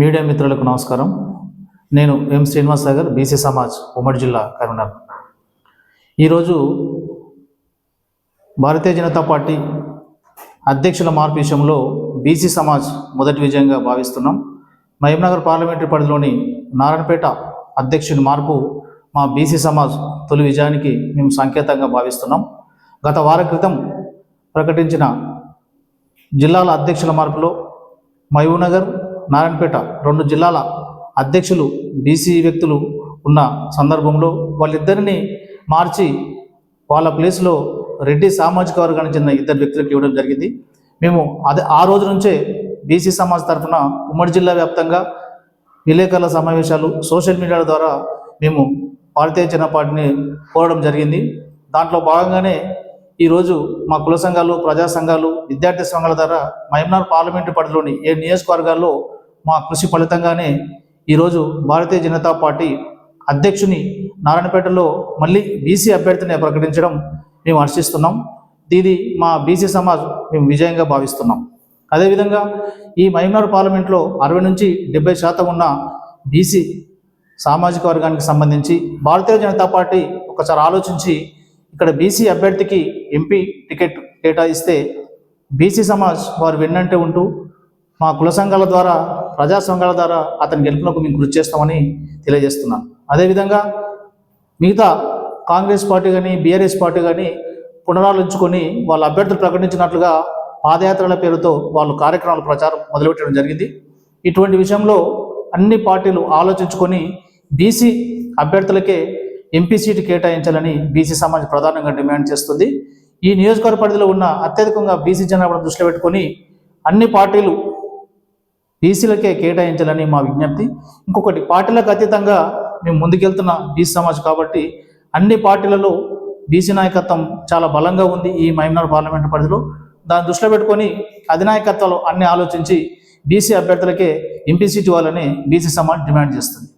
Media మిత్రులకు నమస్కారం. నేను ఎం శ్రీనివాస్ సాగర్ బీసీ సమాజ్ ఉమ్మడి జిల్లా కరీంనగర్. ఈరోజు భారతీయ జనతా పార్టీ అధ్యక్షుల మార్పు విషయంలో బీసీ సమాజ్ మొదటి విజయంగా భావిస్తున్నాం. మహబూబ్నగర్ పార్లమెంటరీ పరిధిలోని నారాయణపేట అధ్యక్షుని మార్పు మా బీసీ సమాజ్ తొలి విజయానికి మేము సంకేతంగా భావిస్తున్నాం. గత వారం క్రితం ప్రకటించిన జిల్లాల అధ్యక్షుల మార్పులో మహబూబ్నగర్ నారాయణపేట రెండు జిల్లాల అధ్యక్షులు బీసీ వ్యక్తులు ఉన్న సందర్భంలో వాళ్ళిద్దరిని మార్చి వాళ్ళ ప్లేస్లో రెడ్డి సామాజిక వర్గానికి చెందిన ఇద్దరు వ్యక్తులకు ఇవ్వడం జరిగింది. మేము అదే ఆ రోజు నుంచే బీసీ సమాజ్ తరఫున ఉమ్మడి జిల్లా వ్యాప్తంగా విలేకరుల సమావేశాలు సోషల్ మీడియా ద్వారా మేము భారతీయ జనతా పార్టీని కోరడం జరిగింది. దాంట్లో భాగంగానే ఈరోజు మా కుల సంఘాలు ప్రజా సంఘాలు విద్యార్థి సంఘాల ద్వారా మహబూబ్నగర్ పార్లమెంటు పరిధిలోని ఏ నియోజకవర్గాల్లో మా కృషి ఫలితంగానే ఈరోజు భారతీయ జనతా పార్టీ అధ్యక్షుని నారాయణపేటలో మళ్ళీ బీసీ అభ్యర్థిని ప్రకటించడం మేము హర్షిస్తున్నాం ఇది మా బీసీ సమాజ్ మేము విజయంగా భావిస్తున్నాం. అదేవిధంగా ఈ మహబూబ్నగర్ పార్లమెంట్లో అరవై నుంచి డెబ్బై శాతం ఉన్న బీసీ సామాజిక వర్గానికి సంబంధించి భారతీయ జనతా పార్టీ ఒకసారి ఆలోచించి ఇక్కడ బీసీ అభ్యర్థికి ఎంపీ టికెట్ కేటాయిస్తే బీసీ సమాజ్ వారు వెన్నంటే ఉంటూ మా కుల సంఘాల ద్వారా ప్రజా సంఘాల ద్వారా అతని గెలుపునకు మేము కృషి చేస్తామని తెలియజేస్తున్నాను. అదేవిధంగా మిగతా కాంగ్రెస్ పార్టీ కానీ బీఆర్ఎస్ పార్టీ కానీ పునరాలోచించుకొని వాళ్ళ అభ్యర్థులు ప్రకటించినట్లుగా పాదయాత్రల పేరుతో వాళ్ళు కార్యక్రమాల ప్రచారం మొదలుపెట్టడం జరిగింది. ఇటువంటి విషయంలో అన్ని పార్టీలు ఆలోచించుకొని బీసీ అభ్యర్థులకే ఎంపీ సీటు కేటాయించాలని బీసీ సమాజం ప్రధానంగా డిమాండ్ చేస్తుంది. ఈ నియోజకవర్గ పరిధిలో ఉన్న అత్యధికంగా బీసీ జనాభాను దృష్టిలో పెట్టుకొని అన్ని పార్టీలు బీసీలకే కేటాయించాలని మా విజ్ఞప్తి. ఇంకొకటి పార్టీలకు అతీతంగా మేము ముందుకెళ్తున్న బీసీ సమాజ్ కాబట్టి అన్ని పార్టీలలో బీసీ నాయకత్వం చాలా బలంగా ఉంది ఈ మహమ్నార్ పార్లమెంటు పరిధిలో. దాన్ని దృష్టిలో పెట్టుకొని అధినాయకత్వాలు అన్ని ఆలోచించి బీసీ అభ్యర్థులకే ఎంపీ సీటు ఇవ్వాలని బీసీ సమాజ్ డిమాండ్ చేస్తుంది.